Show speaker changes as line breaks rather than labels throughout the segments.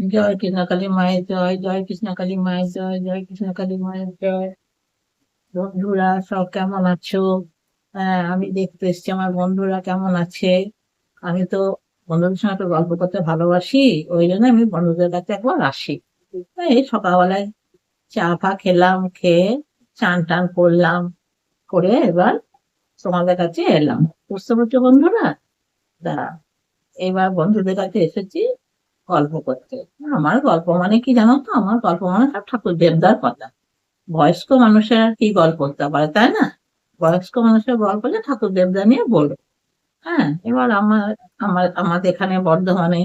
জয় কৃষ্ণকালী মায়ের জয় জয় কৃষ্ণকালী মায়ের জয় জয় কৃষ্ণকালী মায়ের জয়। বন্ধুরা, সব কেমন আছো? হ্যাঁ আমি দেখতে এসছি, আমার বন্ধুরা কেমন আছে? আমি তো বন্ধুদের সঙ্গে গল্প করতে ভালোবাসি, ওই জন্য আমি বন্ধুদের কাছে একবার আসি। এই সকালবেলায় চা ফা খেলাম, খেয়ে চান টান করলাম, করে এবার তোমাদের কাছে এলাম। বুঝতে পারছ বন্ধুরা? তা এবার বন্ধুদের কাছে এসেছি। গল্প করতে। আমার গল্প মানে কি জানো তো? আমার গল্প মানে সব ঠাকুর দেবদার কথা। বয়স্ক মানুষের কি গল্প করতে পারে, তাই না? বয়স্ক মানুষের গল্প যে ঠাকুর দেবদা নিয়ে বলো হ্যাঁ এবার আমার আমার, আমাদের এখানে বর্ধমানে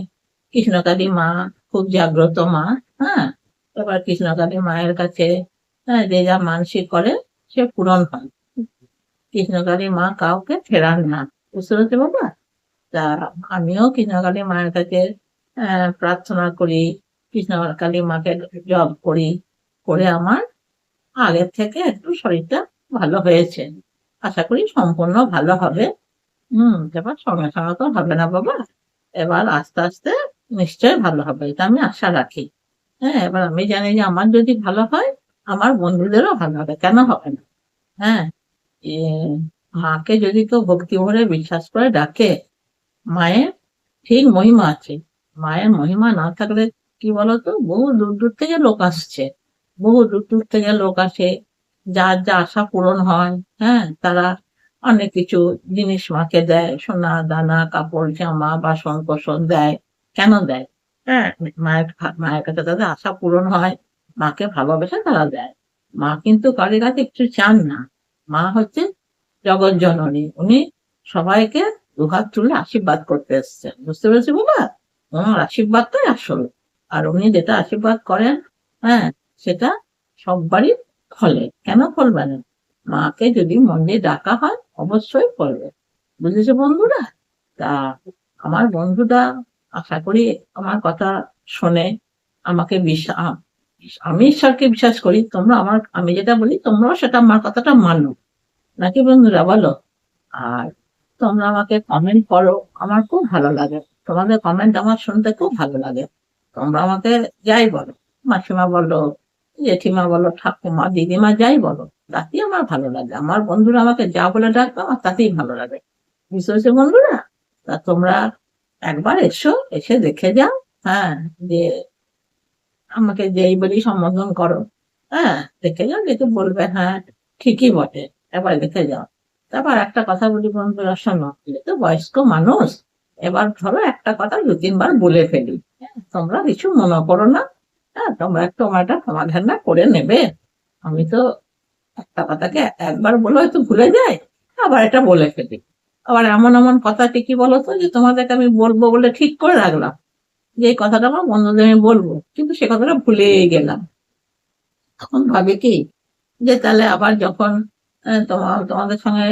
কৃষ্ণকালী মা খুব জাগ্রত মা হ্যাঁ? এবার কৃষ্ণকালী মায়ের কাছে হ্যাঁ যে যা মানসিক করে, সে পূরণ হয়। কৃষ্ণকালী মা কাউকে ফেরান না। বুঝতে পারছ বাবা তা আমিও কৃষ্ণকালী মায়ের কাছে প্রার্থনা করি, কৃষ্ণ কালী মাকে জপ করি, করে আমার আগের থেকে একটু শরীরটা ভালো হয়েছে। আশা করি সম্পূর্ণ ভালো হবে। হুম, এবার সঙ্গে সঙ্গে তো হবে না বাবা। এবার আস্তে আস্তে নিশ্চয়ই ভালো হবে, এটা আমি আশা রাখি। হ্যাঁ এবার আমি জানি যে আমার যদি ভালো হয়, আমার বন্ধুদেরও ভালো হবে, কেন হবে না? হ্যাঁ মাকে যদি কেউ ভক্তি ভরে বিশ্বাস করে ডাকে, মায়ের ঠিক মহিমা আছে। মায়ের মহিমা না থাকলে কি বলতো? বহু দূর দূর থেকে লোক আসছে। বহু দূর দূর থেকে লোক আসে। যার যা আশা পূরণ হয় হ্যাঁ তারা অনেক কিছু জিনিস মাকে দেয়। সোনা, দানা, কাপড়, জামা, বাসন কোসন দেয়। কেন দেয়? হ্যাঁ মায়ের মায়ের কাছে তাদের আশা পূরণ হয়। মাকে ভালোবেসে তারা দেয়। মা কিন্তু কারোর কাছে কিছু চান না। মা হচ্ছে জগৎ জননী। উনি সবাইকে দুহাত তুলে আশীর্বাদ করতে এসছেন। বুঝতে পেরেছি বাবা? ওনার আশীর্বাদটাই আসল। আর উনি যেটা আশীর্বাদ করেন হ্যাঁ সেটা সববারই ফলে। কেন ফলবে না? মাকে যদি মন দিয়ে ডাকা হয়, অবশ্যই ফলবে। বুঝেছ বন্ধুরা? তা আমার বন্ধুরা আশা করি আমার কথা শোনে, আমাকে বিশ্বাস, আমি ঈশ্বরকে বিশ্বাস করি, তোমরা আমার, আমি যেটা বলি, তোমরাও সেটা আমার কথাটা মানো। নাকি বন্ধুরা বলো? আর তোমরা আমাকে কমেন্ট করো, আমার খুব ভালো লাগে। তোমাদের কমেন্ট আমার শুনতে খুব ভালো লাগে। তোমরা আমাকে যাই বলো, মাসিমা বলো, জেঠিমা বলো, ঠাকুমা, দিদিমা যাই বলো, তাতেই আমার ভালো লাগে। আমার বন্ধুরা আমাকে যা বলে ডাকবে, আমার তাতেই ভালো লাগে। বুঝতে বন্ধুরা? তা তোমরা একবার এসো, এসে দেখে যাও হ্যাঁ যে আমাকে যেই বলি সম্বোধন করো হ্যাঁ দেখে যাও, দেখে বলবে হ্যাঁ ঠিকই বটে, একবার দেখে যাও। তারপর একটা কথা বলি বন্ধুরা, শোনো তো বয়স্ক মানুষ এবার ধরো একটা কথা দু তিনবার বলে ফেলি। হ্যাঁ, তোমরা কিছু মনে করো না। হ্যাঁ তোমরা আমার একটা সমাধান না করে নেবে। আমি তো একটা কথাকে একবার বলে হয়তো ভুলে যাই আবার এটা বলে ফেলি। আবার এমন এমন কথা কি বলো তো যে তোমাদেরকে আমি বলব বলে ঠিক করে রাখলাম। যে এই কথাটা আমার বন্ধুদের আমি বলব কিন্তু সে কথাটা ভুলে গেলাম। তখন ভাবে কি যে তাহলে আবার যখন তোমার তোমাদের সঙ্গে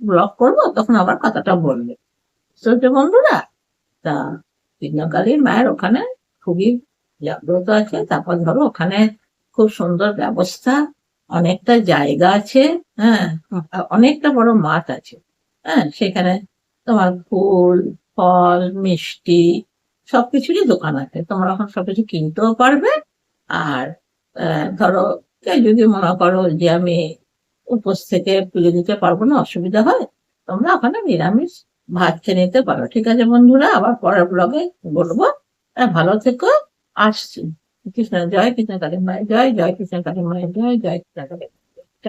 ব্লগ করব তখন আবার কথাটা বলবে। বুঝতে বন্ধুরা, তা কৃষ্ণকালীর মায়ের ওখানে খুবই জাগ্রত আছে। তারপর ধরো ওখানে খুব সুন্দর ব্যবস্থা, অনেকটা জায়গা আছে হ্যাঁ অনেকটা বড় মাঠ আছে হ্যাঁ সেখানে তোমার ফুল, ফল, মিষ্টি, সবকিছুরই দোকান আছে। তোমরা এখন সবকিছু কিনতেও পারবে। আর ধরো যদি মনে করো যে আমি উপোস থেকে পুজো দিতে পারব না, অসুবিধা হয়, তোমরা ওখানে নিরামিষ ভাত খেয়ে নিতে পারো। ঠিক আছে বন্ধুরা, আবার পরের ব্লগে বলব। হ্যাঁ ভালো থেকো, আসছি। কৃষ্ণ, জয় কৃষ্ণ কালী মায়ের, জয় জয় কৃষ্ণ কালী মায়ের, জয় জয় কৃষ্ণ কালী